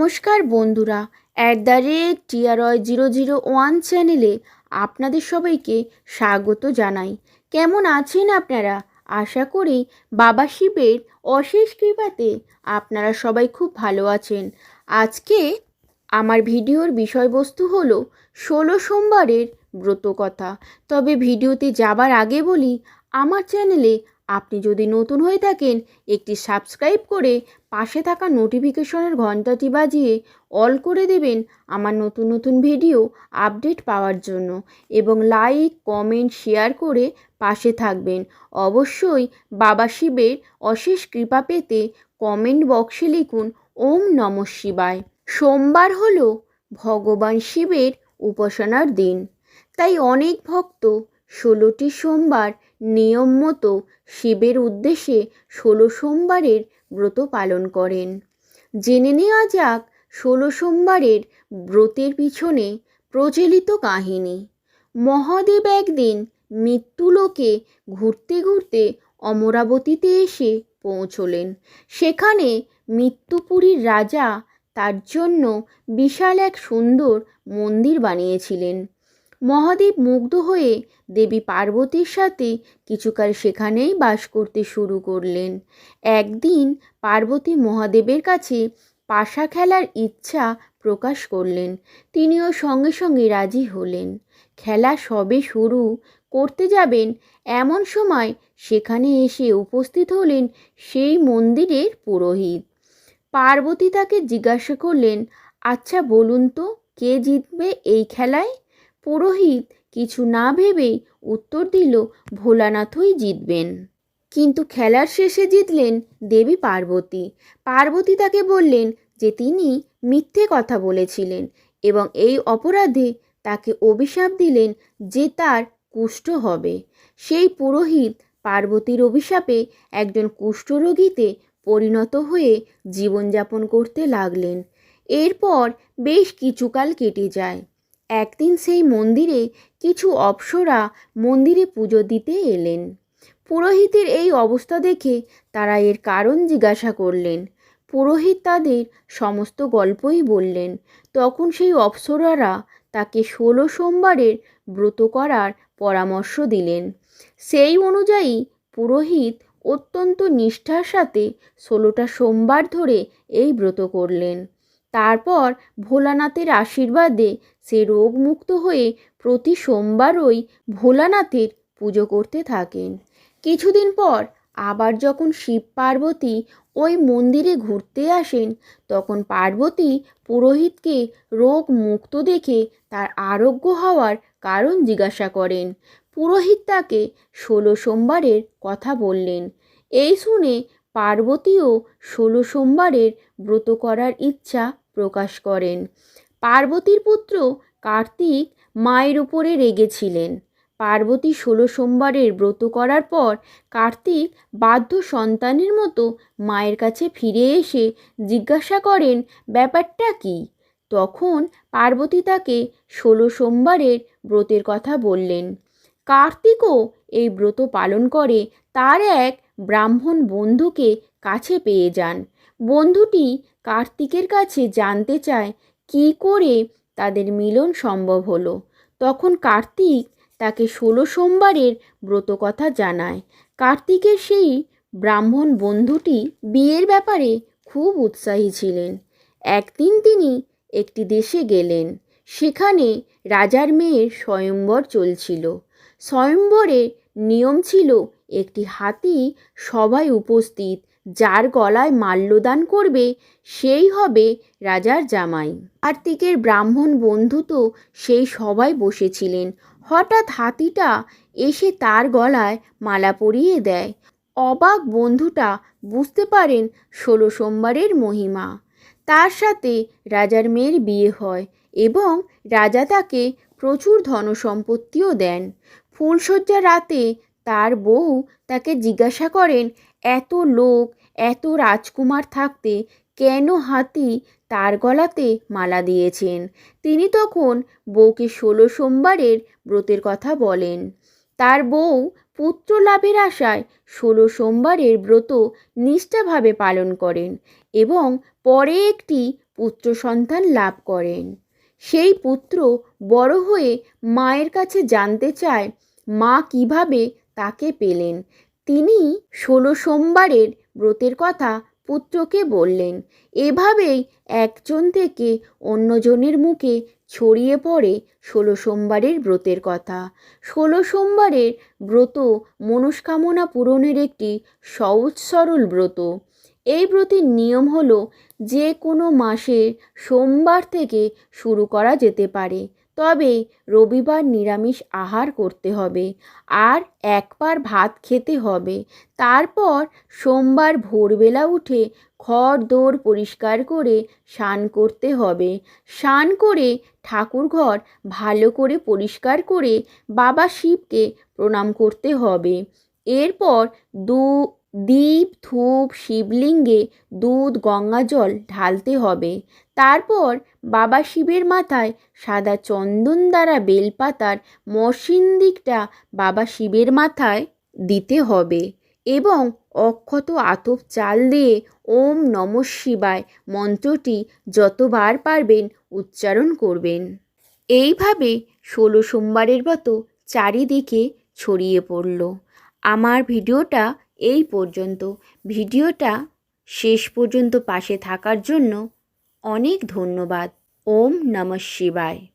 নমস্কার বন্ধুরা at the rate টিআরয় জিরো জিরো ওয়ান চ্যানেলে আপনাদের সবাইকে স্বাগত জানাই। কেমন আছেন আপনারা? আশা করি বাবা শিবের অশেষ কৃপাতে আপনারা সবাই খুব ভালো আছেন। আজকে আমার ভিডিওর বিষয়বস্তু হলো ষোলো সোমবারের ব্রতকথা তবে ভিডিওতে যাবার আগে বলি, আমার চ্যানেলে আপনি যদি নতুন হয়ে থাকেন, একটি সাবস্ক্রাইব করে পাশে থাকা নোটিফিকেশনের ঘন্টাটি বাজিয়ে অল করে দেবেন আমার নতুন নতুন ভিডিও আপডেট পাওয়ার জন্য এবং লাইক কমেন্ট শেয়ার করে পাশে থাকবেন। অবশ্যই বাবা শিবের অশেষ কৃপা পেতে কমেন্ট বক্সে লিখুন, ওম নম শিবায়। সোমবার হল ভগবান শিবের উপাসনার দিন। তাই অনেক ভক্ত ষোলোটি সোমবার নিয়ম মতো শিবের উদ্দেশ্যে ষোলো সোমবারের ব্রত পালন করেন। জেনে নেওয়া যাক ষোলো সোমবারের ব্রতের পিছনে প্রচলিত কাহিনী। মহাদেব একদিন মৃত্যুলোকে ঘুরতে ঘুরতে অমরাবতীতে এসে পৌঁছলেন। সেখানে মৃত্যুপুরীর রাজা তার জন্য বিশাল এক সুন্দর মন্দির বানিয়েছিলেন। মহাদেব মুগ্ধ হয়ে দেবী পার্বতীর সাথে কিছুকাল সেখানেই বাস করতে শুরু করলেন। একদিন পার্বতী মহাদেবের কাছে পাশা খেলার ইচ্ছা প্রকাশ করলেন। তিনিও সঙ্গে সঙ্গে রাজি হলেন। খেলা সবে শুরু করতে যাবেন এমন সময় সেখানে এসে উপস্থিত হলেন সেই মন্দিরের পুরোহিত। পার্বতী তাকে জিজ্ঞাসা করলেন আচ্ছা বলুন তো, কে জিতবে এই খেলায়? পুরোহিত কিছু না ভেবেই উত্তর দিল, ভোলানাথই জিতবেন। কিন্তু খেলার শেষে জিতলেন দেবী পার্বতী। পার্বতী তাকে বললেন যে তিনি মিথ্যে কথা বলেছিলেন এবং এই অপরাধে তাকে অভিশাপ দিলেন যে তার কুষ্ঠ হবে। সেই পুরোহিত পার্বতীর অভিশাপে একজন কুষ্ঠরোগীতে পরিণত হয়ে জীবনযাপন করতে লাগলেন। এরপর বেশ কিছুকাল কেটে যায়। একদিন সেই মন্দিরে কিছু অপ্সরা মন্দিরে পুজো দিতে এলেন। পুরোহিতের এই অবস্থা দেখে তারা এর কারণ জিজ্ঞাসা করলেন। পুরোহিত তাদের সমস্ত গল্পই বললেন। তখন সেই অপ্সরারা তাকে ষোলো সোমবারের ব্রত করার পরামর্শ দিলেন। সেই অনুযায়ী পুরোহিত অত্যন্ত নিষ্ঠার সাথে ষোলোটা সোমবার ধরে এই ব্রত করলেন। তারপর ভোলানাথের আশীর্বাদে সে রোগমুক্ত হয়ে প্রতি সোমবারই ভোলানাথের পুজো করতে থাকেন। কিছুদিন পর আবার যখন শিব পার্বতী ওই মন্দিরে ঘুরতে আসেন, তখন পার্বতী পুরোহিতকে রোগ মুক্ত দেখে তার আরোগ্য হওয়ার কারণ জিজ্ঞাসা করেন। পুরোহিত তাকে ষোলো সোমবারের কথা বললেন। এই শুনে পার্বতীও ষোলো সোমবারের ব্রত করার ইচ্ছা প্রকাশ করেন। পার্বতীর পুত্র কার্তিক মায়ের উপরে রেগেছিলেন। পার্বতী ষোলো সোমবারের ব্রত করার পর কার্তিক বাধ্য সন্তানের মতো মায়ের কাছে ফিরে এসে জিজ্ঞাসা করেন, ব্যাপারটা কি? তখন পার্বতী তাকে ষোলো সোমবারের ব্রতের কথা বললেন। কার্তিকও এই ব্রত পালন করে। তার এক ব্রাহ্মণ বন্ধুকে কাছে পেয়ে যান। বন্ধুটি কার্তিকের কাছে জানতে চায় কি করে তাদের মিলন সম্ভব হলো। তখন কার্তিক তাকে ষোলো সোমবারের ব্রত কথা জানায়। কার্তিকের সেই ব্রাহ্মণ বন্ধুটি বিয়ের ব্যাপারে খুব উৎসাহী ছিলেন। একদিন তিনি একটি দেশে গেলেন। সেখানে রাজার মেয়ের স্বয়ম্বর চলছিল। স্বয়ম্বরের নিয়ম ছিল একটি হাতি সবাই উপস্থিত যার গলায় মাল্যদান করবে, সেই হবে রাজার জামাই। কার্তিকের ব্রাহ্মণ বন্ধু তো সেই সবাই বসেছিলেন। হঠাৎ হাতিটা এসে তার গলায় মালা পরিয়ে দেয়। অবাক বন্ধুটা বুঝতে পারেন ষোলো সোমবারের মহিমা। তার সাথে রাজার মেয়ের বিয়ে হয় এবং রাজা তাকে প্রচুর ধনসম্পত্তিও দেন। ফুলশয্যা রাতে তার বউ তাকে জিজ্ঞাসা করেন এত লোক, এত রাজকুমার থাকতে কেন হাতি তার গলাতে মালা দিয়েছেন? তিনি তখন বউকে ষোলো সোমবারের ব্রতের কথা বলেন। তার বউ পুত্র লাভের আশায় ষোলো সোমবারের ব্রত নিষ্ঠাভাবে পালন করেন এবং পরে একটি পুত্র সন্তান লাভ করেন। সেই পুত্র বড় হয়ে মায়ের কাছে জানতে চায় মা কীভাবে তাকে পেলেন। তিনি ষোলো সোমবারের ব্রতের কথা পুত্রকে বললেন। এভাবেই একজন থেকে অন্যজনের মুখে ছড়িয়ে পড়ে ষোলো সোমবারের ব্রতের কথা। ষোলো সোমবারের ব্রত মনস্কামনা পূরণের একটি সহজ সরল ব্রত। এই ব্রতের নিয়ম হলো যে কোনো মাসের সোমবার থেকে শুরু করা যেতে পারে। তবে রবিবার নিরামিষ আহার করতে হবে আর একবার ভাত খেতে হবে। তারপর সোমবার ভোরবেলা উঠে খড় দৌড় পরিষ্কার করে স্নান করতে হবে। স্নান করে ঠাকুরঘর ভালো করে পরিষ্কার করে বাবা শিবকে প্রণাম করতে হবে। এরপর দু দীপ ধূপ, শিবলিঙ্গে দুধ, গঙ্গা জল ঢালতে হবে। তারপর বাবা শিবের মাথায় সাদা চন্দন দ্বারা বেলপাতার মসৃণ দিকটা বাবা শিবের মাথায় দিতে হবে এবং অক্ষত আতপ চাল দিয়ে ওম নম শিবায় মন্ত্রটি যতবার পারবেন উচ্চারণ করবেন। এইভাবে ষোলো সোমবারের মতো চারিদিকে ছড়িয়ে পড়ল। আমার ভিডিওটা এই পর্যন্ত। ভিডিওটা শেষ পর্যন্ত পাশে থাকার জন্য অনেক ধন্যবাদ। ওম নমঃ শিবায়।